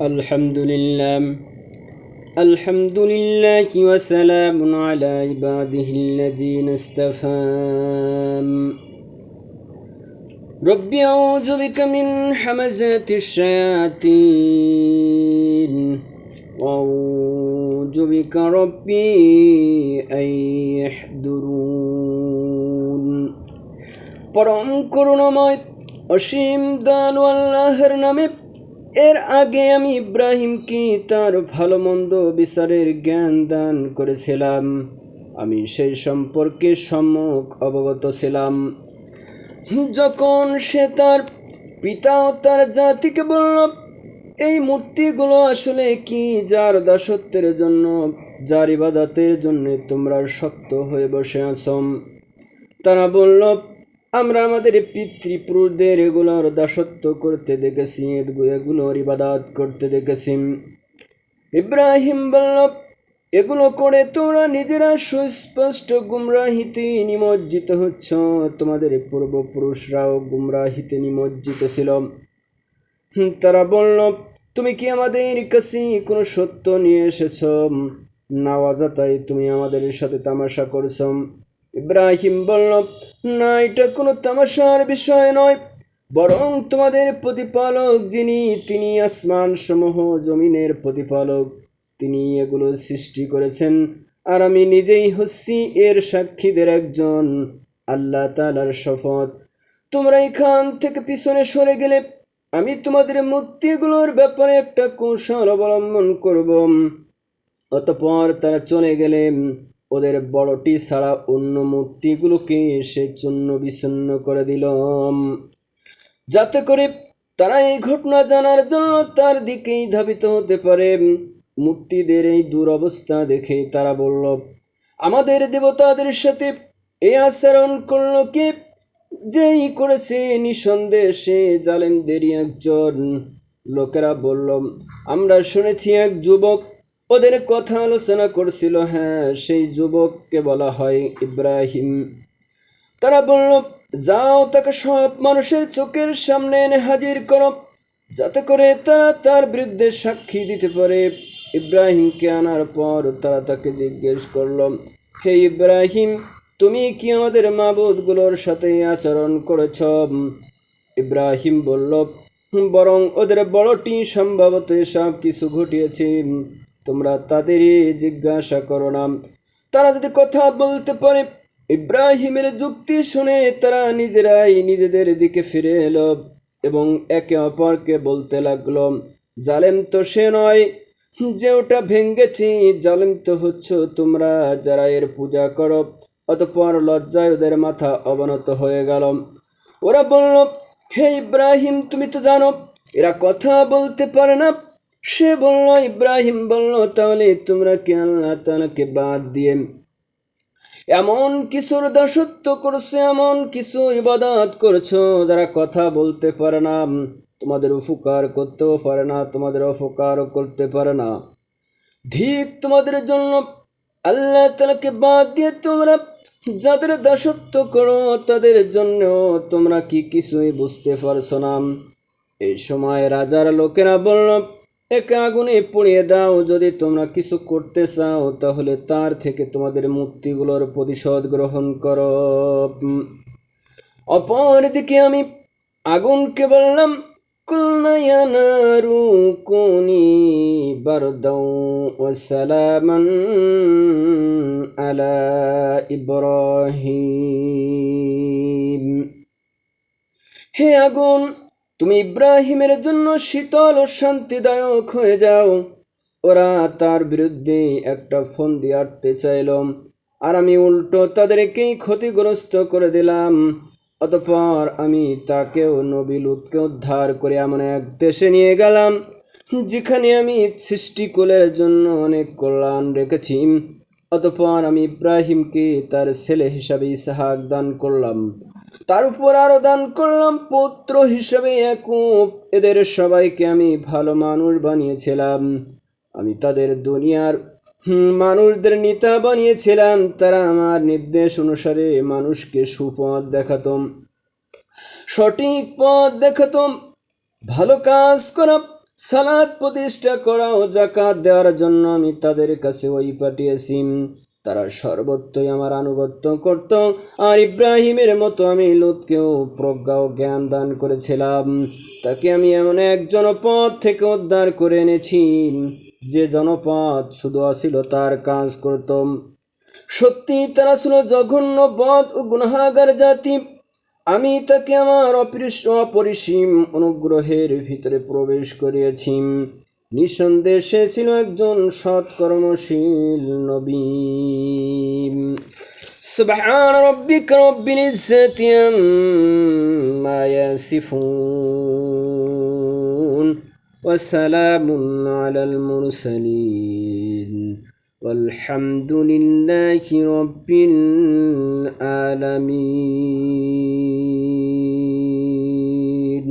الحمد لله الحمد لله وسلام على عباده الذين اصطفى ربي أعوذ بك من حمزات الشياطين وأعوذ بك ربي أن يحضرون পরম করুণাময় অসীম দয়ালু আল্লাহর নামে এর আগে আমি ইব্রাহিমকে তার ভালো মন্দ বিচারের জ্ঞান দান করেছিলাম। আমি সেই সম্পর্কে সম্মুখ অবগত ছিলাম। যখন সে তার পিতা ও তার জাতিকে বলল, এই মূর্তিগুলো আসলে কি যার দাসত্বের জন্য, যার ইবাদতের জন্য তোমরা শক্ত হয়ে বসে আছো? তারা বলল আমরা আমাদের পিতৃপুরুষদের এগুলোর দাসত্ব করতে দেখেছি এগুলোর ইবাদত করতে দেখেছি। ইব্রাহিম বলল, এগুলো করে তোমরা নিজেরা সুস্পষ্ট গুমরাহিতে নিমজ্জিত হচ্ছ। তোমাদের পূর্বপুরুষরাও গুমরাহিতে নিমজ্জিত ছিল। তারা বলল, তুমি কি আমাদের কাছে কোনো সত্য নিয়ে এসেছ? নাওয়াজা তাই তুমি আমাদের সাথে তামাশা করছ। ইব্রাহিম বলল, না, এটা কোনো তামাশার বিষয় নয়। বরং তোমাদের প্রতিপালক যিনি, তিনি আসমান সমূহ জমিনের প্রতিপালক। তিনি এগুলো সৃষ্টি করেছেন। আর আমি নিজেই হচ্ছি এর সাক্ষীদের একজন, আল্লাহ তালার শপথ। তোমরা এখান থেকে পিছনে সরে গেলে আমি তোমাদের মূর্তিগুলোর ব্যাপারে একটা কৌশল অবলম্বন করব। অতপর তারা চলে গেলে ওদের বড়টি ছাড়া অন্য মূর্তিগুলোকে সে চূন্য বিচ্ছিন্ন করে দিল যাতে করে তারা এই ঘটনা জানার জন্য তার দিকেই ধাবিত হতে পারে। মূর্তিদের এই দুরবস্থা দেখে তারা বলল, আমাদের দেবতাদের সাথে এ আচরণ করল কি? যেই করেছে নিঃসন্দেহে সে জালেমদেরই একজন। লোকেরা বলল, আমরা শুনেছি এক যুবক ওদের কথা আলোচনা করছিল হ্যাঁ সেই যুবককে বলা হয় ইব্রাহিম। তারা বলল, যাও, তাকে সব মানুষের চোখের সামনে এনে হাজির করো, যাতে করে তারা তার বিরুদ্ধে সাক্ষী দিতে পারে। ইব্রাহিমকে আনার পর তারা তাকে জিজ্ঞেস করল, হে ইব্রাহিম, তুমি কি আমাদের মাবুদগুলোর সাথে আচরণ করেছ? ইব্রাহিম বলল, বরং ওদের বড়টি সম্ভবত সব কিছু ঘটিয়েছে। তোমরা তাদেরই জিজ্ঞাসা করো না। তারা যদি কথা বলতে পারে, ইব্রাহিমের যুক্তি শুনে তারা নিজেরাই নিজেদের দিকে ফিরে এলো এবং একে অপরকে বলতে লাগল, জালেম তো সে নয়, যে ওটা ভেঙ্গেছি জালেম তো হচ্ছ তোমরা যারা এর পূজা করো। অতপর লজ্জায় ওদের মাথা অবনত হয়ে গেল। ওরা বলল, হে ইব্রাহিম, তুমি তো জানো, এরা কথা বলতে পারে না সে বলল, ইব্রাহিম বলল, তাহলে তোমরা কি আল্লাহ তালাকে বাদ দিয়ে এমন কিছুর দাসত্ব করছ, এমন কিছু ইবাদত করছ যারা কথা বলতে পারে না? তোমাদের উপকার করতেও পারে না, তোমাদের অপকারও করতে পারে না। ঠিক তোমাদের জন্য আল্লাহ তালাকে বাদ দিয়ে তোমরা যাদের দাসত্ব করো, তাদের জন্য তোমরা কি কিছুই বুঝতে পারছ না? এই সময় রাজার লোকেরা বলল একে আগুনে পুড়িয়ে দাও। যদি তোমরা কিছু করতে চাও, তাহলে তার থেকে তোমাদের মূর্তিগুলোর প্রতিশোধ গ্রহণ কর। অপরদিকে আমি আগুনকে বললাম আলা হে আগুন তুমি ইব্রাহিমের জন্য শীতল ও শান্তিদায়ক হয়ে যাও। ওরা তার বিরুদ্ধে একটা ফোন দিয়ে আটতে চাইল। আর আমি উল্টো তাদেরকেই ক্ষতিগ্রস্ত করে দিলাম। অতপর আমি তাকেও নবী লুতকে উদ্ধার করে এমন এক দেশে নিয়ে গেলাম, যেখানে আমি সৃষ্টিকুলের জন্য অনেক কল্যাণ রেখেছি। অতপর আমি ইব্রাহিমকে তার ছেলে হিসাবে ইসাহাক দান করলাম। তার উপর আরও দান করলাম পুত্র হিসেবে একুব এদের সবাইকে আমি ভালো মানুষ বানিয়েছিলাম। আমি তাদের দুনিয়ার মানুষদের নেতা বানিয়েছিলাম। তারা আমার নির্দেশ অনুসারে মানুষকে সুপথ দেখাতম সঠিক পথ দেখাতম ভালো কাজ করা, সালাদ প্রতিষ্ঠা করা ও জাকাত দেওয়ার জন্য আমি তাদের কাছে ওই পাঠিয়েছি। তারা সর্বত্রই আমার আনুগত্য করত। আর ইব্রাহিমের মতো আমি লুতকেও প্রজ্ঞা ও জ্ঞান দান করেছিলাম। তাকে আমি এমন এক জনপদ থেকে উদ্ধার করে এনেছি যে জনপদ শুধু আসিল তার কাজ করতাম সত্যি তারা ছিল জঘন্য বধ ও গুনাহাগার জাতি। আমি তাকে আমার অপরিস- অপরিসীম অনুগ্রহের ভিতরে প্রবেশ করিয়েছি। নিঃসন্দেহে সে ছিল একজন সৎকর্মশীল নবী سبحان ربك رب العزة عما يصفون وسلام على المرسلين والحمد لله رب العالمين